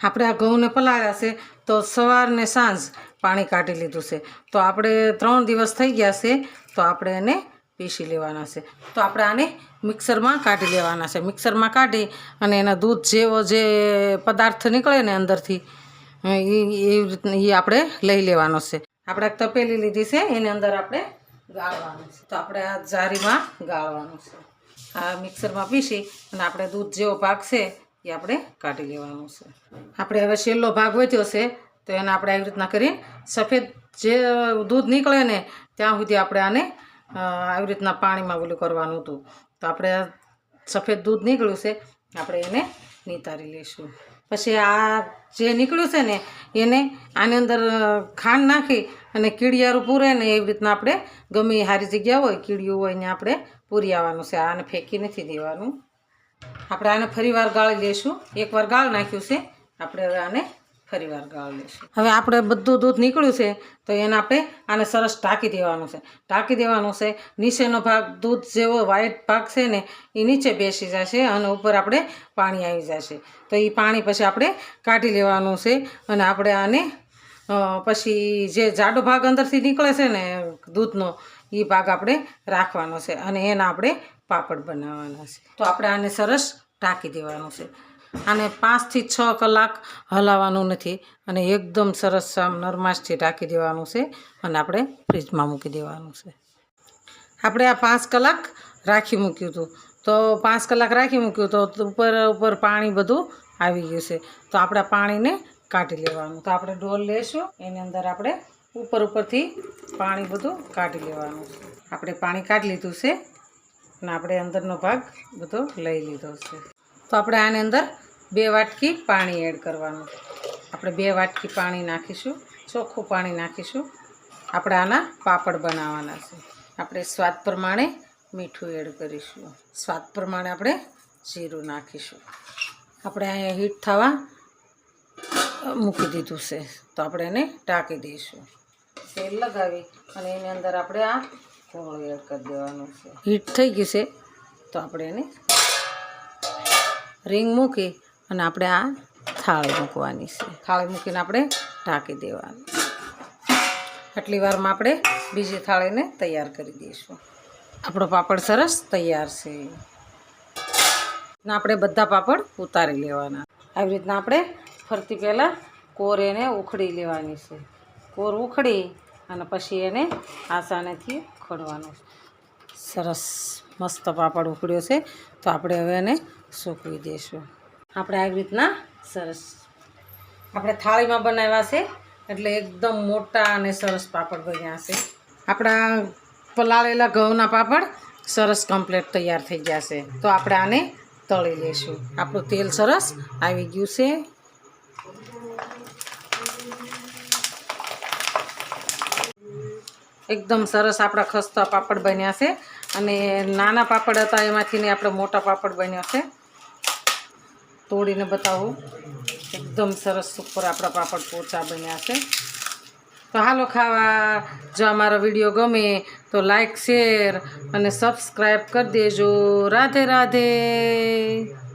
આપણે આ ઘઉંને પલાળ્યા છે, તો સવાર ને સાંજ પાણી કાઢી લીધું છે. તો આપણે ત્રણ દિવસ થઈ ગયા છે, તો આપણે એને પીસી લેવાના છે. તો આપણે આને મિક્સરમાં કાઢી લેવાના છે. મિક્સરમાં કાઢી અને એના દૂધ જેવો જે પદાર્થ નીકળે ને અંદરથી એ રીતના એ આપણે લઈ લેવાનો છે. આપણે એક તપેલી લીધી છે, એની અંદર આપણે ગાળવાનું છે. તો આપણે આ જારીમાં ગાળવાનું છે. આ મિક્સરમાં પીસી અને આપણે દૂધ જેવો ભાગ છે એ આપણે કાઢી લેવાનું છે. આપણે હવે છેલ્લો ભાગ વધ્યો છે, તો એને આપણે આવી રીતના કરી સફેદ જે દૂધ નીકળે ને, ત્યાં સુધી આપણે આને આવી રીતના પાણીમાં ઓલું કરવાનું હતું. તો આપણે સફેદ દૂધ નીકળ્યું છે, આપણે એને નિતારી લઈશું. પછી આ જે નીકળ્યું છે ને, એને આની અંદર ખાંડ નાખી અને કીડિયારું પૂરે ને એવી રીતના આપણે ગમે સારી જગ્યા હોય, કીડિયું હોય ને આપણે પૂરી આવવાનું છે. આને ફેંકી નથી દેવાનું. આપણે આને ફરીવાર ગાળી લઈશું એકવાર ગાળ નાખ્યું છે. આપણે હવે આને ફરીવાર ગાળી લઈશું હવે આપણે બધું દૂધ નીકળ્યું છે, તો એને આપણે આને સરસ ટાંકી દેવાનું છે. ટાંકી દેવાનું છે. નીચેનો ભાગ દૂધ જેવો વ્હાઈટ ભાગ છે ને એ નીચે બેસી જશે અને ઉપર આપણે પાણી આવી જશે. તો એ પાણી પછી આપણે કાઢી લેવાનું છે અને આપણે આને પછી જે જાડો ભાગ અંદરથી નીકળે છે ને દૂધનો એ ભાગ આપણે રાખવાનો છે અને એના આપણે પાપડ બનાવવાના છે. તો આપણે આને સરસ ઢાંકી દેવાનું છે. આને પાંચથી છ કલાક હલાવવાનું નથી અને એકદમ સરસ આમ નરમાશથી ઢાંકી દેવાનું છે અને આપણે ફ્રીજમાં મૂકી દેવાનું છે. આપણે આ પાંચ કલાક રાખી મૂક્યું હતું. તો પાંચ કલાક રાખી મૂક્યું તો ઉપર ઉપર પાણી બધું આવી ગયું છે. તો આપણે પાણીને કાઢી લેવાનું. તો આપણે ડોલ લેશું. એની અંદર આપણે ઉપર ઉપરથી પાણી બધું કાઢી લેવાનું છે. આપણે પાણી કાઢી લીધું છે અને આપણે અંદરનો ભાગ બધો લઈ લીધો છે. તો આપણે આની અંદર બે વાટકી પાણી એડ કરવાનું. આપણે બે વાટકી પાણી નાખીશું, ચોખ્ખું પાણી નાખીશું. આપણે આના પાપડ બનાવવાના છે. આપણે સ્વાદ પ્રમાણે મીઠું એડ કરીશું. સ્વાદ પ્રમાણે આપણે જીરું નાખીશું. આપણે અહીંયા હીટ થવા મૂકી દીધું છે. તો આપણે એને ટાંકી દઈશું. તેલ લગાવી અને એની અંદર આપણે આ ગોળ એડ કરી દેવાનું છે. હીટ થઈ ગયું છે, તો આપણે એને રીંગ મૂકી અને આપણે આ થાળી મૂકવાની છે. થાળી મૂકીને આપણે ઢાંકી દેવાની. આટલી વારમાં આપણે બીજી થાળીને તૈયાર કરી દઈશું. આપણો પાપડ સરસ તૈયાર છે. આપણે બધા પાપડ ઉતારી લેવાના. આવી રીતના આપણે ફરતી પહેલાં કોર એને ઉખડી લેવાની છે. કોર ઉખડી અને પછી એને આસાનેથી ખોડવાનું સરસ મસ્ત પાપડ ઉકળ્યો છે. તો આપણે હવે એને સૂકવી દઈશું. આપણે આવી રીતના સરસ. આપણે થાળીમાં બનાવ્યા છે. એટલે એકદમ મોટા અને સરસ પાપડ બન્યા છે. આપણા પલાળેલા ઘઉંના પાપડ સરસ કમ્પ્લેટ તૈયાર થઈ ગયા છે. તો આપણે આને તળી લઈશું. આપણું તેલ સરસ આવી ગયું છે. એકદમ સરસ આપણા ખસ્તા પાપડ બન્યા છે. અને નાના પાપડ હતા, એમાંથી ને આપણે મોટા પાપડ બન્યા છે. તોડીને બતાવું. એકદમ સરસ સુપર આપણા પાપડ પોચા બન્યા છે. તો હાલો ખાવા. જો અમારો વીડિયો ગમે તો લાઈક, શેર અને સબસ્ક્રાઈબ કરી દેજો. રાધે રાધે.